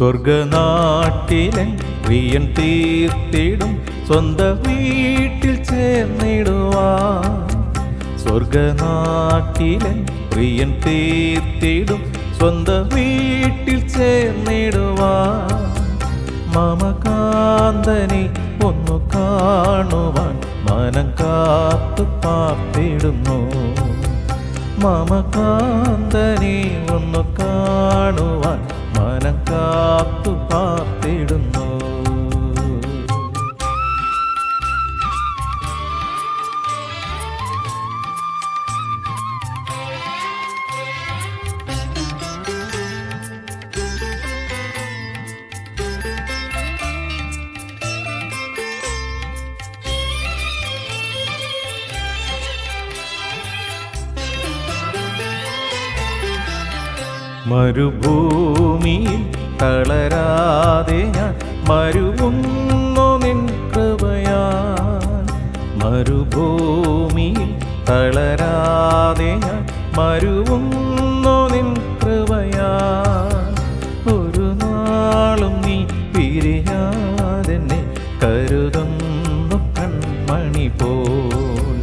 സ്വർഗനാട്ടിലെ പ്രിയൻ തീർത്തിടും. സ്വന്തം വീട്ടിൽ ചേർന്നിടുവാ സ്വർഗനാട്ടിലെ പ്രിയൻ തീർത്തിടും. സ്വന്തം വീട്ടിൽ ചേർന്നിടുവാ മമകാന്തനെ ഒന്നു കാണുവാൻ മനം കാത്തു പാർത്തിടുന്നു. മമകാന്തനെ ഒന്നു കാണുവാൻ മനം കാത്തു പാർത്തിടുന്നു മരുഭൂമിയിൽ തളരാതെ ഞാൻ മരുവുന്നു നിൻ കൃപയാ മരുഭൂമിയിൽ തളരാതെ ഞാൻ മരുവുന്നു നിൻ കൃപയാ ഒരു നാളും നീ പിരിയാതെന്നെ കരുതുന്നു കൺമണി പോൽ.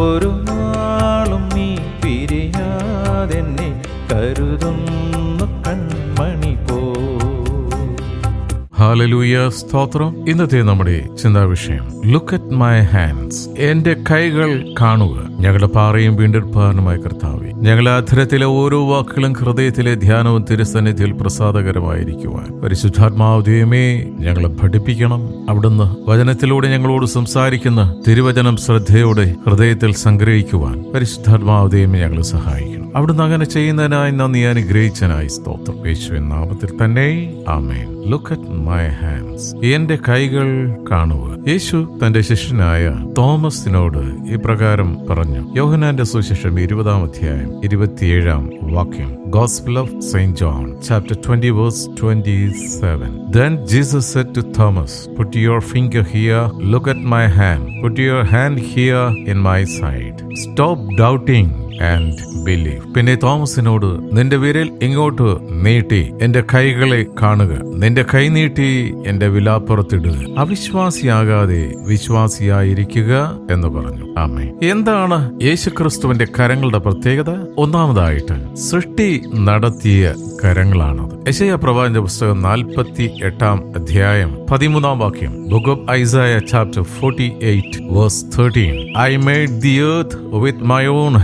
ഒരു നാളും നീ പിരിയാതെന്നെ ഹാലലൂയ സ്തോത്രം. ഇന്നത്തെ നമ്മുടെ ചിന്താ വിഷയം ലുക്ക് അറ്റ് മൈ ഹാൻഡ്സ് എന്റെ കൈകൾ കാണുക. ഞങ്ങളുടെ പാറയും വീണ്ടെടുപ്പാനുമായ കർത്താവെ ഞങ്ങളുടെ അധരത്തിലെ ഓരോ വാക്കുകളും ഹൃദയത്തിലെ ധ്യാനവും തിരുസന്നിധിയിൽ പ്രസാദകരമായിരിക്കുവാൻ. പരിശുദ്ധാത്മാവുദയമേ ഞങ്ങളെ പഠിപ്പിക്കണം. അവിടുന്ന് വചനത്തിലൂടെ ഞങ്ങളോട് സംസാരിക്കുന്ന തിരുവചനം ശ്രദ്ധയോടെ ഹൃദയത്തിൽ സംഗ്രഹിക്കുവാൻ. പരിശുദ്ധാത്മാവുദയമേ ഞങ്ങളെ സഹായിക്കണം അവിടുന്ന് അങ്ങനെ ചെയ്യുന്നതിനായി നന്ദി. അനുഗ്രഹിച്ചനായി സ്തോത്രം. യേശുവിൻ നാമത്തിൽ തന്നെ. ആമേൻ. ലുക്ക് അറ്റ് മൈ ഹാൻഡ്സ് എന്റെ കൈകൾ കാണുക യേശു തന്റെ ശിഷ്യനായ തോമസിനോട് ഇപ്രകാരം പറഞ്ഞു. യോഹനാന്റെ സുശേഷം ഇരുപതാം അധ്യായം ഇരുപത്തിയേഴാം വാക്യം. Gospel of Saint John chapter twenty verse twenty seven Then Jesus said to Thomas, Put your finger here, look at my hand, put your hand here in my side. Stop doubting. And believe പിന്നെ തോമസിനോട് നിന്റെ വിരൽ ഇങ്ങോട്ട് നീട്ടി എന്റെ കൈകളെ കാണുക. നിന്റെ കൈ നീട്ടി എന്റെ വിലാപ്പുറത്തിടുക അവിശ്വാസിയാകാതെ വിശ്വാസിയായിരിക്കുക എന്ന് പറഞ്ഞു. ആമേ എന്താണ് യേശുക്രിസ്തുവിന്റെ കരങ്ങളുടെ പ്രത്യേകത? ഒന്നാമതായിട്ട് സൃഷ്ടി നടത്തിയ കരങ്ങളാണത്. യശയ പ്രവാചന പുസ്തകം നാൽപ്പത്തി എട്ടാം അധ്യായം പതിമൂന്നാം വാക്യം. Book of Isaiah chapter forty eight verse thirteen I made the earth with my own own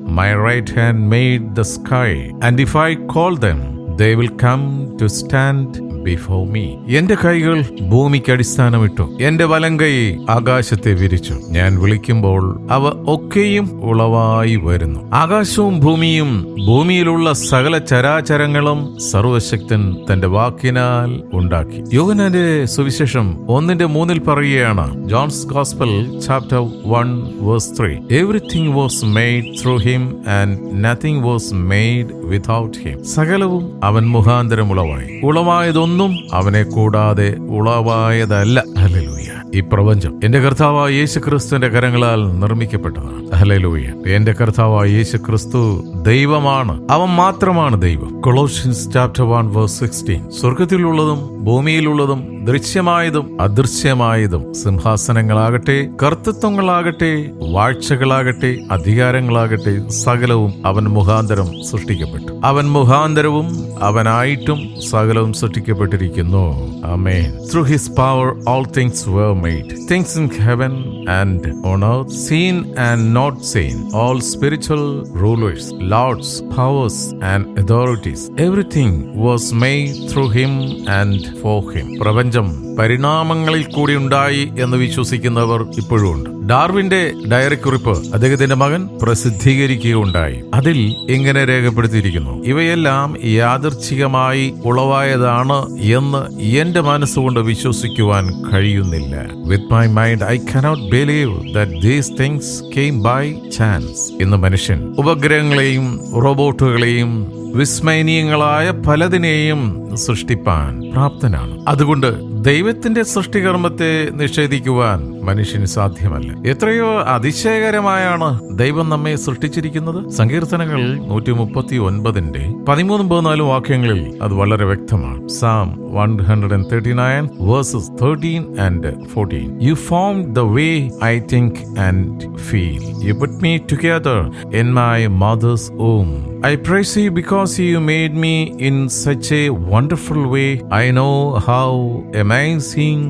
My right hand made the sky. And if I call them, they will come to stand before me എന്റെ കൈകൾ ഭൂമിക്ക് അടിസ്ഥാനമിട്ടു. എന്റെ വലം കൈ ആകാശത്തെ വിരിച്ചു. ഞാൻ വിളിക്കുമ്പോൾ അവ ഒക്കെയും ഉളവായി വരുന്നു. ആകാശവും ഭൂമിയും ഭൂമിയിലുള്ള സകല ചരാചരങ്ങളും സർവശക്തൻ തന്റെ വാക്കിനാൽ ഉണ്ടാക്കി. യോഗനാന്റെ സുവിശേഷം ഒന്നിന്റെ മൂന്നിൽ പറയുകയാണ്. John's gospel chapter one verse three everything was made through him and nothing was made without him സകലവും അവൻ മുഖാന്തരം ഉളവായി ഉളവായതൊന്നും അവനെ കൂടാതെ ഉളവായതല്ല. ഹലലൂയ ഈ പ്രപഞ്ചം എന്റെ കർത്താവായ യേശു ക്രിസ്തുവിന്റെ കരങ്ങളാൽ നിർമ്മിക്കപ്പെട്ടതാണ്. ഹലലൂയ എന്റെ കർത്താവായ യേശു ക്രിസ്തു ദൈവമാണ്. അവൻ മാത്രമാണ് ദൈവം. Colossians chapter one verse sixteen സ്വർഗത്തിലുള്ളതും ഭൂമിയിലുള്ളതും ദൃശ്യമായതും അദൃശ്യമായതും സിംഹാസനങ്ങളാകട്ടെ കർത്തൃത്വങ്ങളാകട്ടെ വാഴ്ചകളാകട്ടെ അധികാരങ്ങളാകട്ടെ സകലവും അവൻ മുഖാന്തരം സൃഷ്ടിക്കപ്പെട്ടു അവൻ മുഖാന്തരവും അവനായിട്ടും സകലവും സൃഷ്ടിക്കപ്പെട്ടിരിക്കുന്നു ആമേൻ Through his power, all things were made. Things in heaven and on earth, seen and not seen, all spiritual rulers, lords, powers, and authorities. Everything was made through him and for him. പ്രപഞ്ചം പരിണാമങ്ങളിൽ കൂടി ഉണ്ടായി എന്ന് വിശ്വസിക്കുന്നവർ ഇപ്പോഴും ഉണ്ട്. ഡാർവിന്റെ diary കുറിപ്പ് അദ്ദേഹത്തിന്റെ മകൻ പ്രസിദ്ധീകരിക്കുകയുണ്ടായി. അതിൽ ഇങ്ങനെ രേഖപ്പെടുത്തിയിരിക്കുന്നു ഇവയെല്ലാം യാദർച്ഛികമായി ഉളവായതാണ് എന്ന് എന്റെ മനസ്സുകൊണ്ട് വിശ്വസിക്കുവാൻ കഴിയുന്നില്ല. With my mind I cannot believe that these things came by chance ഇന്ന് മനുഷ്യൻ ഉപഗ്രഹങ്ങളെയും റോബോട്ടുകളെയും വിസ്മയനീയങ്ങളായ പലതിനെയും സൃഷ്ടിപ്പാൻ പ്രാപ്തനാണ്. അതുകൊണ്ട് ദൈവത്തിന്റെ സൃഷ്ടികർമ്മത്തെ നിഷേധിക്കുവാൻ മനുഷ്യന് സാധ്യമല്ല. എത്രയോ അതിശയകരമായാണ് ദൈവം നമ്മെ സൃഷ്ടിച്ചിരിക്കുന്നത്. സങ്കീർത്തനങ്ങൾ നൂറ്റി മുപ്പത്തി ഒൻപതിന്റെ പതിമൂന്നും പതിനാലും വാക്യങ്ങളിൽ അത് വളരെ വ്യക്തമാണ്. Psalm one hundred and thirty nine verses thirteen and fourteen you form the way I think and feel you put me together in my mother's womb I praise you because you made me in such a wonderful way. I know how amazing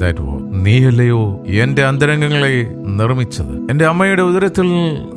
that was. നീയല്ലയോ എന്റെ അന്തരംഗങ്ങളെ നിർമ്മിച്ചത്. എന്റെ അമ്മയുടെ ഉദരത്തിൽ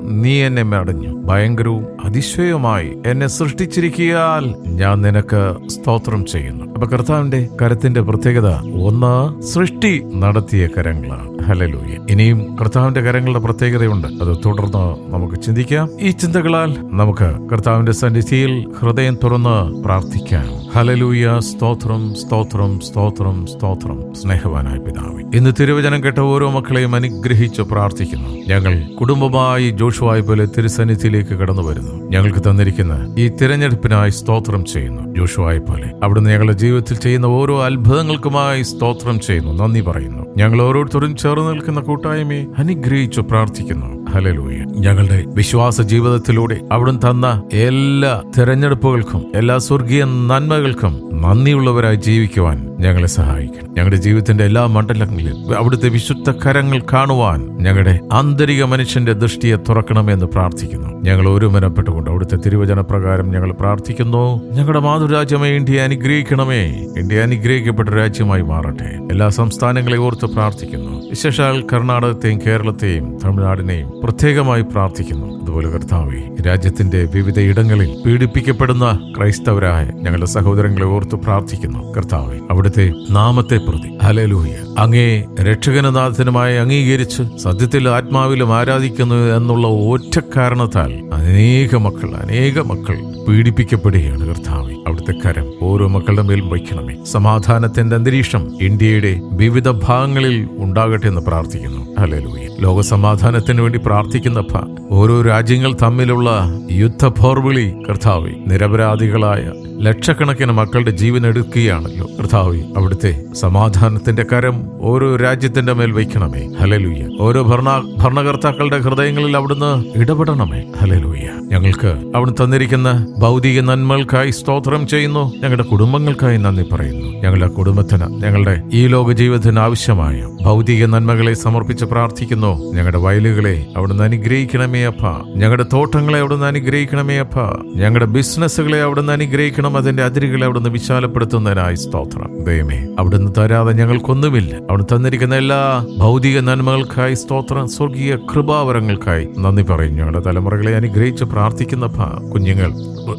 നീ എന്നെ മടഞ്ഞു. ഭയങ്കരവും അതിശയവുമായി എന്നെ സൃഷ്ടിച്ചിരിക്കിയാൽ ഞാൻ നിനക്ക് സ്തോത്രം ചെയ്യുന്നു. അപ്പൊ കർത്താവിന്റെ കരത്തിന്റെ പ്രത്യേകത ഒന്ന് സൃഷ്ടി നടത്തിയ കരങ്ങളാണ്. ഹലലൂയ ഇനിയും കർത്താവിന്റെ കരങ്ങളുടെ പ്രത്യേകതയുണ്ട്. അത് തുടർന്ന് നമുക്ക് ചിന്തിക്കാം. ഈ ചിന്തകളാൽ നമുക്ക് കർത്താവിന്റെ സന്നിധിയിൽ ഹൃദയം തുറന്ന് പ്രാർത്ഥിക്കാം. ഹലലൂയ സ്തോത്രം സ്തോത്രം സ്തോത്രം സ്തോത്രം. സ്നേഹവാനായ പിതാവ്. ഇന്ന് തിരുവചനം കേട്ട ഓരോ മക്കളെയും അനുഗ്രഹിച്ച് പ്രാർത്ഥിക്കുന്നു. ഞങ്ങൾ കുടുംബമായി ജോഷുവായി പോലെ തിരുസന്നിധിയിലേക്ക് കടന്നു വരുന്നു. ഞങ്ങൾക്ക് തന്നിരിക്കുന്ന ഈ തിരഞ്ഞെടുപ്പിനായി സ്തോത്രം ചെയ്യുന്നു. ജോഷുവായി പോലെ. അവിടുന്ന് ഞങ്ങളുടെ ജീവിതത്തിൽ ചെയ്യുന്ന ഓരോ അത്ഭുതങ്ങൾക്കുമായി സ്തോത്രം ചെയ്യുന്നു. നന്ദി പറയുന്നു. ഞങ്ങൾ ഓരോരുത്തരും ചേർന്ന് നിൽക്കുന്ന കൂട്ടായ്മയെ അനുഗ്രഹിച്ചു പ്രാർത്ഥിക്കുന്നു. ഹലലൂയ ഞങ്ങളുടെ വിശ്വാസ ജീവിതത്തിലൂടെ അവിടുന്ന് തന്ന എല്ലാ തിരഞ്ഞെടുപ്പുകൾക്കും എല്ലാ സ്വർഗീയ നന്മകൾക്കും നന്ദിയുള്ളവരായി ജീവിക്കുവാൻ ഞങ്ങളെ സഹായിക്കണം. ഞങ്ങളുടെ ജീവിതത്തിന്റെ എല്ലാ മണ്ഡലങ്ങളിലും അവിടുത്തെ വിശുദ്ധ കരങ്ങൾ കാണുവാൻ ഞങ്ങളുടെ ആന്തരിക മനുഷ്യന്റെ ദൃഷ്ടിയെ തുറക്കണമെന്ന് പ്രാർത്ഥിക്കുന്നു. ഞങ്ങൾ ഒരുമനപ്പെട്ടുകൊണ്ട് അവിടുത്തെ തിരുവചന പ്രകാരം ഞങ്ങൾ പ്രാർത്ഥിക്കുന്നു. ഞങ്ങളുടെ മാതൃരാജ്യമേ ഇന്ത്യ അനുഗ്രഹിക്കണമേ. ഇന്ത്യ അനുഗ്രഹിക്കപ്പെട്ട രാജ്യമായി മാറട്ടെ. എല്ലാ സംസ്ഥാനങ്ങളെ ഓർത്ത് പ്രാർത്ഥിക്കുന്നു. വിശേഷാൽ കർണാടകത്തെയും കേരളത്തെയും തമിഴ്നാടിനെയും പ്രത്യേകമായി പ്രാർത്ഥിക്കുന്നു. അതുപോലെ കർത്താവെ രാജ്യത്തിന്റെ വിവിധ ഇടങ്ങളിൽ പീഡിപ്പിക്കപ്പെടുന്ന ക്രൈസ്തവരായ ഞങ്ങളുടെ സഹോദരങ്ങളെ ഓർത്ത് പ്രാർത്ഥിക്കുന്നു. കർത്താവെ അവിടുത്തെ നാമത്തെ പ്രതി. ഹലലൂഹ്യ അങ്ങേ രക്ഷകനനാഥനുമായി അംഗീകരിച്ച് സത്യത്തിൽ ആത്മാവിലും ആരാധിക്കുന്നു എന്നുള്ള ഒറ്റ കാരണത്താൽ അനേക മക്കൾ അനേക മക്കൾ പീഡിപ്പിക്കപ്പെടുകയാണ് കർത്താവെ. അവിടുത്തെ കരം ഓരോ മക്കളുടെ മേൽ വയ്ക്കണമേ. സമാധാനത്തിന്റെ അന്തരീക്ഷം ഇന്ത്യയുടെ വിവിധ ഭാഗങ്ങളിൽ ഉണ്ടാകട്ടെ എന്ന് പ്രാർത്ഥിക്കുന്നു. ഹല്ലേലൂയ. ലോക സമാധാനത്തിന് വേണ്ടി പ്രാർത്ഥിക്കുന്ന ഓരോ രാജ്യങ്ങൾ തമ്മിലുള്ള യുദ്ധ പോർവിളി കർത്താവി നിരപരാധികളായ ലക്ഷക്കണക്കിന് മക്കളുടെ ജീവൻ എടുക്കുകയാണല്ലോ. കർത്താവി അവിടുത്തെ സമാധാനത്തിന്റെ കരം ഓരോ രാജ്യത്തിന്റെ മേൽ വയ്ക്കണമേ. ഹലലൂയ ഓരോ ഭരണ ഭരണകർത്താക്കളുടെ ഹൃദയങ്ങളിൽ അവിടുന്ന് ഇടപെടണമേ. ഹലലൂയ ഞങ്ങൾക്ക് അവിടുന്ന് തന്നിരിക്കുന്ന ഭൗതിക നന്മകൾക്കായി സ്തോത്രം ചെയ്യുന്നു. ഞങ്ങളുടെ കുടുംബങ്ങൾക്കായി നന്ദി പറയുന്നു. ഞങ്ങളുടെ കുടുംബത്തിന് ഞങ്ങളുടെ ഈ ലോക ജീവിതത്തിന് ആവശ്യമായ ഭൗതിക നന്മകളെ സമർപ്പിച്ച് പ്രാർത്ഥിക്കുന്നു. ഞങ്ങളുടെ വയലുകളെ അവിടുന്ന് അനുഗ്രഹിക്കണമേ അപ്പ. ഞങ്ങളുടെ തോട്ടങ്ങളെ അവിടുന്ന് അനുഗ്രഹിക്കണമേ അപ്പ. ഞങ്ങളുടെ ബിസിനസ്സുകളെ അവിടുന്ന് അനുഗ്രഹിക്കണം. അതിന്റെ അതിരുകളെ അവിടുന്ന് വിശാലപ്പെടുത്തുന്നതിനായി സ്തോത്രം. ദൈവമേ അവിടുന്ന് തരാതെ ഞങ്ങൾക്കൊന്നുമില്ല. അവിടെ തന്നിരിക്കുന്ന എല്ലാ ഭൗതിക നന്മകൾക്കായി സ്തോത്രം. സ്വർഗീയ കൃപാവരങ്ങൾക്കായി നന്ദി പറയും ഞങ്ങളുടെ തലമുറകളെ അനുഗ്രഹിച്ച് പ്രാർത്ഥിക്കുന്ന കുഞ്ഞുങ്ങൾ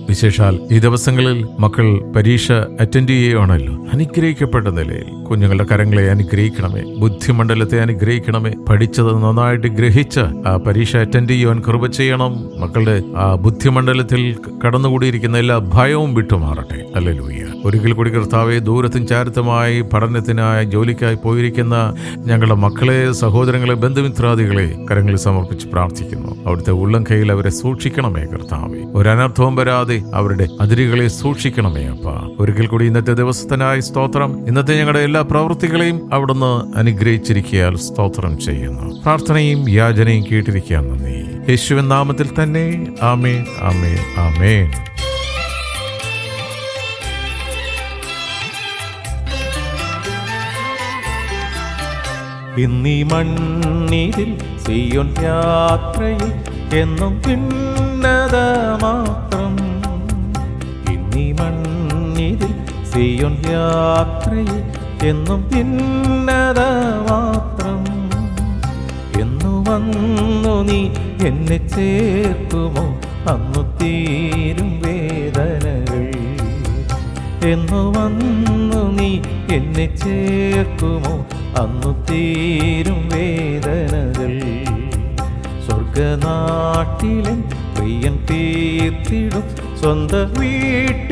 വിശേഷാൽ ഈ ദിവസങ്ങളിൽ മക്കൾ പരീക്ഷ അറ്റൻഡ് ചെയ്യുകയാണല്ലോ. അനുഗ്രഹിക്കപ്പെട്ട നിലയിൽ കുഞ്ഞുങ്ങളുടെ കരങ്ങളെ അനുഗ്രഹിക്കണമേ ബുദ്ധിമണ്ഡലത്തെ അനുഗ്രഹിക്കണമേ പഠിച്ചത് നന്നായിട്ട് ഗ്രഹിച്ച് ആ പരീക്ഷ അറ്റൻഡ് ചെയ്യുവാൻ കൃപ ചെയ്യണം. മക്കളുടെ ആ ബുദ്ധിമണ്ഡലത്തിൽ കടന്നുകൂടിയിരിക്കുന്ന എല്ലാ ഭയവും വിട്ടുമാറട്ടെ. അല്ലലൂയ ഒരിക്കൽ കൂടി കർത്താവെ ദൂരത്തും ചാരിത്തമായി പഠനത്തിനായി ജോലിക്കായി പോയിരിക്കുന്ന ഞങ്ങളുടെ മക്കളെ സഹോദരങ്ങളെ ബന്ധുമിത്രാദികളെ കരങ്ങളിൽ സമർപ്പിച്ച് പ്രാർത്ഥിക്കുന്നു. അവിടുത്തെ ഉള്ളം കയ്യിൽ അവരെ സൂക്ഷിക്കണമേ കർത്താവെ. ഒരനർത്ഥവും വരാതെ അവരുടെ അതിരുകളെ സൂക്ഷിക്കണമേ അപ്പ. ഒരിക്കൽ കൂടി ഇന്നത്തെ ദിവസത്തിനായി സ്തോത്രം. ഇന്നത്തെ ഞങ്ങളുടെ എല്ലാ പ്രവൃത്തികളെയും അവിടുന്ന് അനുഗ്രഹിച്ചിരിക്കാൻ സ്തോത്രം ചെയ്യുന്നു. പ്രാർത്ഥനയും യാചനയും കേട്ടിരിക്കാൻ നന്ദി. യേശുവിൻ നാമത്തിൽ തന്നെ ആമേ ആമേ ആമേൻ. ഇന്നീ മണ്ണിതിൽ സിയോൻ യാത്രയിൽ എന്നും പിന്നത മാത്രം സിയോൻ യാത്രയിൽ എന്നും ഭിന്നത മാത്രം. എന്നു വന്നു നീ എന്നെ ചേർക്കുമോ? അന്നു തീരും വേദനകൾ. എന്നു വന്നു നീ എന്നെ ചേർക്കുമോ? അന്നു തീരും വേദനകൾ. സ്വർഗനാട്ടിലെ പ്രിയൻ തീർത്തിടും സ്വന്തം വീട്ടിൽ